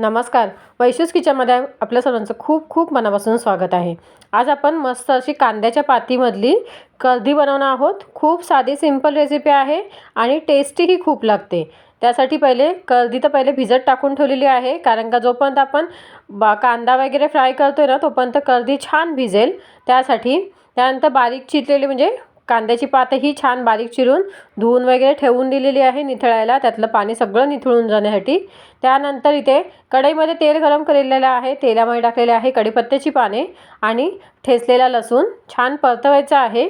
नमस्कार. वैशूस किचनमध्ये आपल्या सर्वांचं खूप खूप मनापासून स्वागत आहे. आज आपण मस्त अशी कांद्याच्या पातीमधली कर्दी बनवणार आहोत? खूप साधी सिंपल रेसिपी आहे आणि टेस्टीही खूप लागते. त्यासाठी पहिले कर्दी तर पहिले भिजत टाकून ठेवलेली आहे. कारण का जोपर्यंत आपण बा कांदा वगैरे फ्राय करतो आहे ना तोपर्यंत कर्दी छान भिजेल. त्यासाठी त्यानंतर बारीक चिरलेली म्हणजे कांद्याची पातही छान बारीक चिरून धुवून वगैरे ठेवून दिलेली आहे निथळायला. त्यातलं पाणी सगळं निथळून जाण्यासाठी. त्यानंतर इथे कढईमध्ये तेल गरम केलेलं आहे. तेलामध्ये टाकलेले आहे कढीपत्त्याची पाने आणि ठेचलेला लसूण. छान परतवायचा आहे.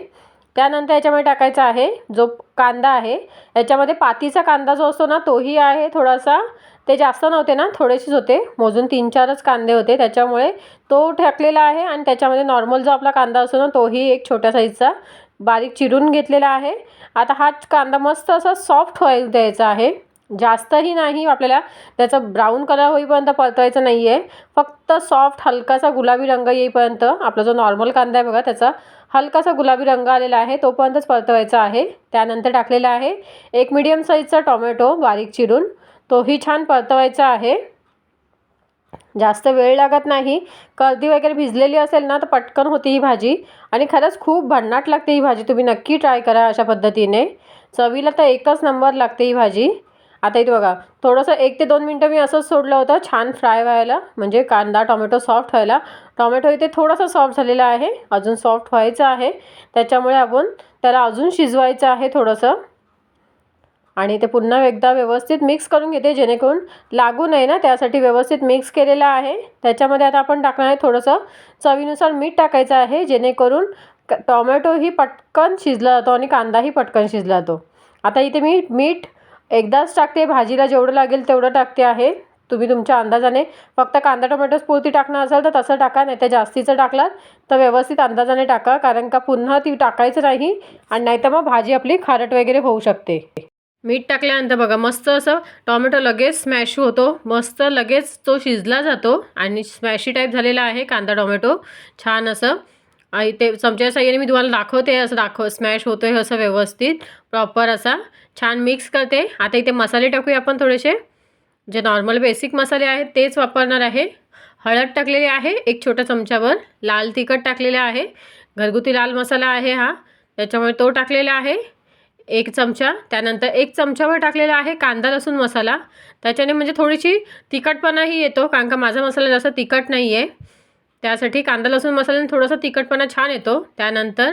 त्यानंतर याच्यामध्ये टाकायचा आहे जो कांदा आहे. याच्यामध्ये पातीचा कांदा जो असतो ना तोही आहे थोडासा. ते जास्त नव्हते ना थोडेसेच होते. मोजून तीन चारच कांदे होते. त्याच्यामुळे तो टाकलेला आहे आणि त्याच्यामध्ये नॉर्मल जो आपला कांदा असतो ना तोही एक छोट्या साईजचा. बारीक चिरून घेतलेला आहे. आता हा कांदा मस्त असा सॉफ्ट व्हायला द्यायचा आहे. जास्तही नाही आपल्याला त्याचा ब्राऊन कलर होईपर्यंत परतवायचं नाही आहे फक्त सॉफ्ट हलकासा गुलाबी रंग येईपर्यंत आपला जो नॉर्मल कांदा आहे बघा त्याचा हलकासा गुलाबी रंग आलेला आहे तोपर्यंतच परतवायचा आहे. त्यानंतर टाकलेला आहे एक मिडियम साईजचा टोमॅटो बारीक चिरून. तोही छान परतवायचा आहे. जास्त वेळ लागत नाही. कर्दी वगैरे भिजलेली असेल ना तर पटकन होती ही भाजी. आणि खरंच खूप भन्नाट लागते ही भाजी. तुम्ही नक्की ट्राय करा अशा पद्धतीने. चवीला तर एकच नंबर लागते ही भाजी. आता इथे बघा थोडंसं एक ते दोन मिनटं मी असंच सोडलं होतं छान फ्राय व्हायला. म्हणजे कांदा टोमॅटो सॉफ्ट व्हायला. टोमॅटो इथे थोडासा सॉफ्ट झालेला आहे. अजून सॉफ्ट व्हायचं आहे. त्याच्यामुळे आपण त्याला अजून शिजवायचं आहे थोडंसं. आणि ते पुन्हा एकदा व्यवस्थित मिक्स करून घेते जेणेकरून लागू नये ना त्यासाठी व्यवस्थित मिक्स केलेलं आहे. त्याच्यामध्ये आता आपण टाकणार आहे थोडंसं चवीनुसार मीठ टाकायचं आहे जेणेकरून क टॉमॅटोही पटकन शिजला जातो आणि कांदाही पटकन शिजला जातो. आता इथे मी मीठ एकदाच टाकते भाजीला जेवढं लागेल तेवढं टाकते आहे. तुम्ही तुमच्या अंदाजाने फक्त कांदा टोमॅटोच पुरती टाकणार असाल तर तसं टाका नाही तर जास्तीचं टाकलात तर व्यवस्थित अंदाजाने टाका कारण का पुन्हा ती टाकायचं नाही आणि नाहीतर मग भाजी आपली खारट वगैरे होऊ शकते. मीठ टाकल्यानंतर बघा मस्त असं टॉमॅटो लगेच स्मॅश होतो. मस्त लगेच तो शिजला जातो आणि स्मॅशी टाईप झालेला आहे कांदा टोमॅटो. छान असं. आणि ते चमच्या साह्याने मी तुम्हाला दाखवते असं दाखव स्मॅश होतो आहे असं व्यवस्थित. प्रॉपर असा. छान मिक्स करते. आता इथे मसाले टाकूया आपण थोडेसे. जे नॉर्मल बेसिक मसाले आहेत तेच वापरणार आहे. हळद टाकलेली आहे एक छोट्या चमच्यावर. लाल तिखट टाकलेलं आहे. घरगुती लाल मसाला आहे हा. त्याच्यामुळे तो टाकलेला आहे. एक चमचा त्यानंतर एक चमचावर टाकलेला आहे कांदा लसूण मसाला. त्याच्याने म्हणजे थोडीशी तिखटपणाही येतो कारण का माझा मसाला जास्त तिखट नाही आहे त्यासाठी कांदा लसूण मसाल्याने थोडासा तिखटपणा छान येतो. त्यानंतर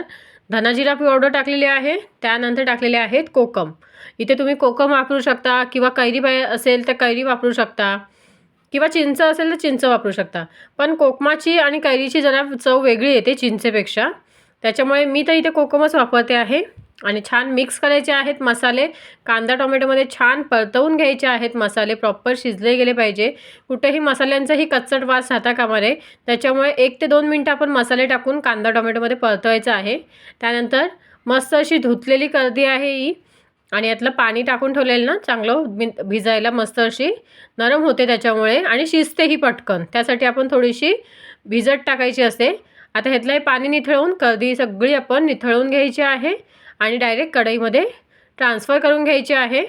धनाजिरा पावडर टाकलेली आहे त्यानंतर टाकलेले आहेत कोकम. इथे तुम्ही कोकम वापरू शकता किंवा कैरी बाय असेल तर कैरी वापरू शकता किंवा चिंच असेल तर चिंच वापरू शकता. पण कोकमाची आणि कैरीची जरा चव वेगळी येते चिंचेपेक्षा. त्याच्यामुळे मी तर इथे कोकमच वापरते आहे. आणि छान मिक्स करायचे आहेत मसाले. कांदा टोमॅटोमध्ये छान परतवून घ्यायचे आहेत मसाले. प्रॉपर शिजले गेले पाहिजे. कुठेही मसाल्यांचाही कच्चट वास राहता कामा नये. त्याच्यामुळे एक ते दोन मिनटं आपण मसाले टाकून कांदा टोमॅटोमध्ये परतवायचं आहे. त्यानंतर मस्त अशी धुतलेली कर्दी आहे ही. आणि यातलं पाणी टाकून ठेवलेलं ना चांगलं भि भिजायला मस्त अशी नरम होते त्याच्यामुळे. आणि शिजतेही पटकन. त्यासाठी आपण थोडीशी भिजत टाकायची असते. आता ह्यातलं हे पाणी निथळवून कर्दी सगळी आपण निथळवून घ्यायची आहे. आणि डायरेक्ट कढईमध्ये ट्रान्सफर करून घ्यायची आहे.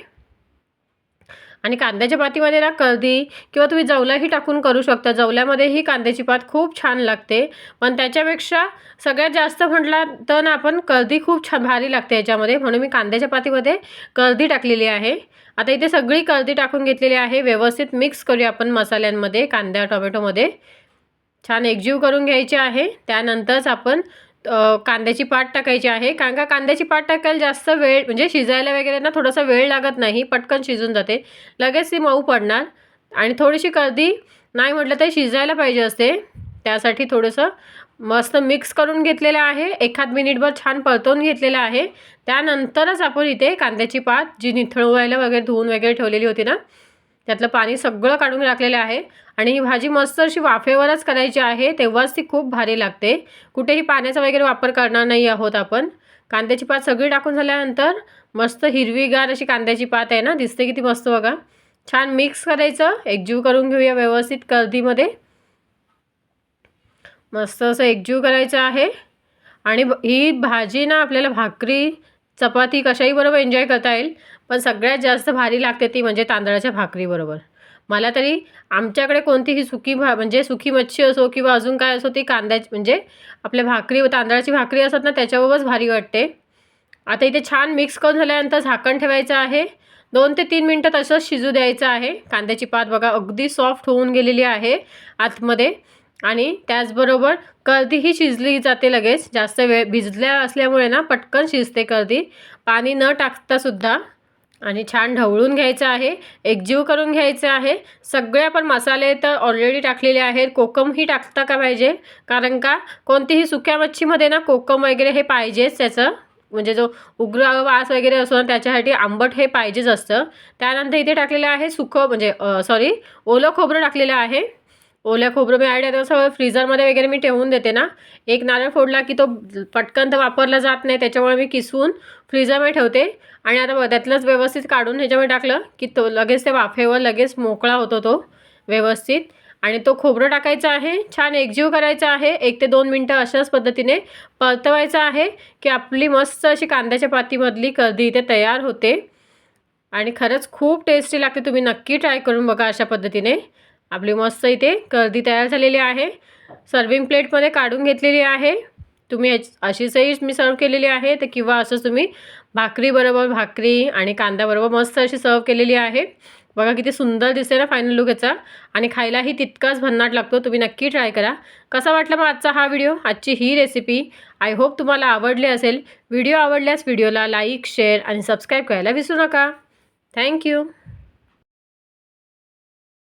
आणि कांद्याच्या पातीमध्ये ना कर्दी किंवा तुम्ही जवलाही टाकून करू शकता. जवल्यामध्येही कांद्याची पात खूप छान लागते. पण त्याच्यापेक्षा सगळ्यात जास्त म्हटला तर ना आपण कर्दी खूप छान भारी लागते याच्यामध्ये. म्हणून मी कांद्याच्या पातीमध्ये कर्दी टाकलेली आहे. आता इथे सगळी कर्दी टाकून घेतलेली आहे. व्यवस्थित मिक्स करूया आपण मसाल्यांमध्ये कांद्या टोमॅटोमध्ये. छान एकजीव करून घ्यायचे आहे. त्यानंतरच आपण कांद्याची पाट टाकायची आहे. कारण का कांद्याची पाट टाकायला जास्त वेळ म्हणजे शिजायला वगैरे ना थोडासा वेळ लागत नाही पटकन शिजून जाते. लगेच ती मऊ पडणार. आणि थोडीशी कर्दी नाही म्हटलं तरी शिजायला पाहिजे असते. त्यासाठी थोडंसं मस्त मिक्स करून घेतलेलं आहे. एखाद मिनिटभर छान परतवून घेतलेलं आहे. त्यानंतरच आपण इथे कांद्याची पात जी निथळवायला वगैरे धुवून वगैरे ठेवलेली होती ना त्यातलं पाणी सगळं काढून टाकलेलं आहे. आणि ही भाजी मस्त अशी वाफेवरच करायची आहे. तेव्हाच ती खूप भारी लागते. कुठेही पाण्याचा वगैरे वापर करणार नाही आहोत आपण. कांद्याची पात सगळी टाकून झाल्यानंतर मस्त हिरवीगार अशी कांद्याची पात आहे ना दिसते किती मस्त बघा. छान मिक्स करायचं. एकजीव करून घेऊया व्यवस्थित कर्दीमध्ये मस्त असं एकजीव करायचं आहे. आणि ही भाजी ना आपल्याला भाकरी चपाती कशाही बरोबर एन्जॉय करता येईल. पण सगळ्यात जास्त भारी लागते ती म्हणजे तांदळाच्या भाकरीबरोबर मला तरी आमच्याकडे कोणतीही सुकी भा म्हणजे सुकी मच्छी असो किंवा अजून काय असो ती कांद्याची म्हणजे आपल्या भाकरी तांदळाची भाकरी असतात ना त्याच्याबरोबरच भारी वाटते. आता इथे छान मिक्स करून झाल्यानंतर झाकण ठेवायचं आहे. दोन ते तीन मिनटं तसंच शिजू द्यायचं आहे. कांद्याची पात बघा अगदी सॉफ्ट होऊन गेलेली आहे आतमध्ये. आणि त्याचबरोबर कर्दीही शिजली जाते लगेच. जास्त वेळ भिजल्या असल्यामुळे ना पटकन शिजते कर्दी पाणी न टाकतासुद्धा आणि छान ढवळून घ्यायचं आहे एकजीव करून घ्यायचं आहे. सगळे आपण मसाले तर ऑलरेडी टाकलेले आहेत. कोकमही टाकता का पाहिजे? कारण का? कोणतीही सुक्या मच्छीमध्ये ना कोकम वगैरे हे पाहिजेच त्याचं. म्हणजे जो उग्र वास वगैरे असतो ना त्याच्यासाठी आंबट हे पाहिजेच असतं. त्यानंतर इथे टाकलेलं आहे सुकं म्हणजे सॉरी ओलं खोबरं टाकलेलं आहे. ओल्या खोबरं मी आयडिया आहे सगळं वगैरे मी ठेवून देते ना. एक नारळ फोडला की तो पटकन तर वापरला जात नाही त्याच्यामुळे मी किसवून फ्रीजरमध्ये ठेवते. आणि आता त्यातलंच व्यवस्थित काढून ह्याच्यामध्ये टाकलं की तो लगेच ते वाफेवर लगेच मोकळा होतो तो व्यवस्थित. आणि तो खोबरं टाकायचं आहे छान एकजीव करायचा आहे. एक ते दोन मिनटं अशाच पद्धतीने परतवायचं आहे की आपली मस्त अशी कांद्याच्या पातीमधली कर्दी इथे तयार होते. आणि खरंच खूप टेस्टी लागते तुम्ही नक्की ट्राय करून बघा अशा पद्धतीने. आपली मस्त इथे कर्दी तयार झालेली आहे. सर्विंग प्लेटमध्ये काढून घेतलेली आहे. तुम्ही अशीचही मी सर्व केलेली आहे. तर किंवा असंच तुम्ही भाकरीबरोबर भाकरी आणि कांद्याबरोबर मस्त अशी सर्व केलेली आहे. बघा किती सुंदर दिसते ना फायनल लुक याचा. आणि खायलाही तितकाच भन्नाट लागतो. तुम्ही नक्की ट्राय करा. कसा वाटला मग आजचा हा व्हिडिओ आजची ही रेसिपी आय होप तुम्हाला आवडली असेल. व्हिडिओ आवडल्यास व्हिडिओला लाईक शेअर आणि सबस्क्राईब करायला विसरू नका. थँक्यू